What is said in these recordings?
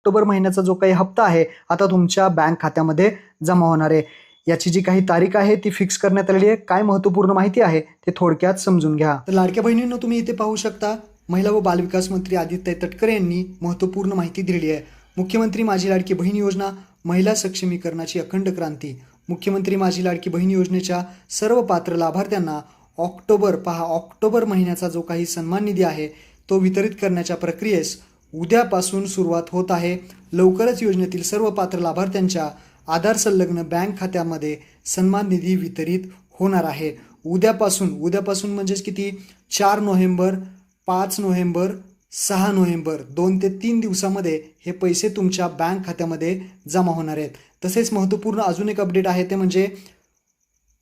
October महिन्याचा जो काही हप्ता आहे आता तुमच्या बँक खात्यामध्ये जमा होणार आहे. याची जी काही तारीख आहे ती फिक्स करण्यात आलेली आहे. काय महत्त्वपूर्ण माहिती आहे ते थोडक्यात समजून घ्या. तर लाडक्या बहिणींनो तुम्ही इथे पाहू शकता महिला व बालविकास मंत्री आदित्य तटकरे यांनी महत्त्वपूर्ण माहिती दिलेली आहे. मुख्यमंत्री माझी लाडकी बहीण योजना महिला सक्षमीकरणाची अखंड क्रांती. मुख्यमंत्री माझी लाडकी बहीण योजनेच्या सर्व पात्र लाभार्थ्यांना ऑक्टोबर पहा ऑक्टोबर महिन्याचा जो काही सन्मान निधी आहे तो वितरित करण्याच्या प्रक्रियेस उद्यापासून सुरुवात होत आहे. लवकरच योजनेतील सर्व पात्र लाभार्थ्यांच्या आधार संलग्न बँक खात्यामध्ये सन्मान निधी वितरित होणार आहे. उद्यापासून उद्यापासून म्हणजेच किती? चार नोव्हेंबर पाच नोव्हेंबर सहा नोव्हेंबर. दोन ते तीन दिवसामध्ये हे पैसे तुमच्या बँक खात्यामध्ये जमा होणार आहेत. तसेच महत्त्वपूर्ण अजून एक अपडेट आहे ते म्हणजे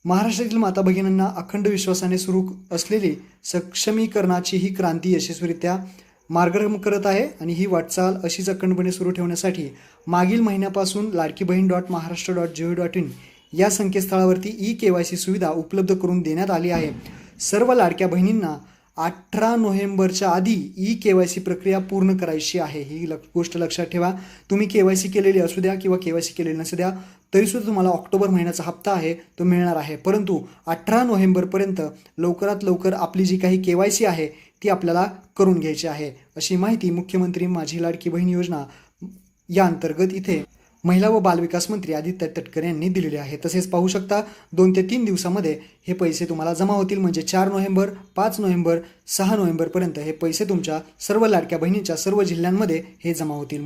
महाराष्ट्रातील माता भगिनींना अखंड विश्वासाने सुरू असलेली सक्षमीकरणाची ही क्रांती यशस्वीरित्या मार्गक्रम करत आहे आणि ही वाटचाल अशीच अखंडपणे सुरू ठेवण्यासाठी मागील महिन्यापासून Ladki Bahin dot Maharashtra dot G dot in या संकेतस्थळावरती ई के वाय सी सुविधा उपलब्ध करून देण्यात आली आहे. सर्व लाडक्या बहिणींना अठरा नोव्हेंबरच्या आधी ई के वाय सी प्रक्रिया पूर्ण करायची आहे. ही लक गोष्ट लक्षात ठेवा. तुम्ही के वाय सी केलेली असू द्या किंवा के वाय सी केलेली नसू द्या तरीसुद्धा तुम्हाला ऑक्टोबर महिन्याचा हप्ता आहे तो मिळणार आहे. परंतु अठरा नोव्हेंबरपर्यंत लवकरात लवकर आपली जी काही के वाय सी आहे ती आपल्याला करून घ्यायची आहे. अशी माहिती मुख्यमंत्री माझी लाडकी बहीण योजना या अंतर्गत इथे महिला व बालविकास मंत्री आदित्य तटकरे यांनी दिलेले आहे. तसेच पाहू शकता दोन ते तीन दिवसामध्ये हे पैसे तुम्हाला जमा होतील. म्हणजे चार नोव्हेंबर पाच नोव्हेंबर सहा नोव्हेंबरपर्यंत हे पैसे तुमच्या सर्व लाडक्या बहिणींच्या सर्व जिल्ह्यांमध्ये हे जमा होतील.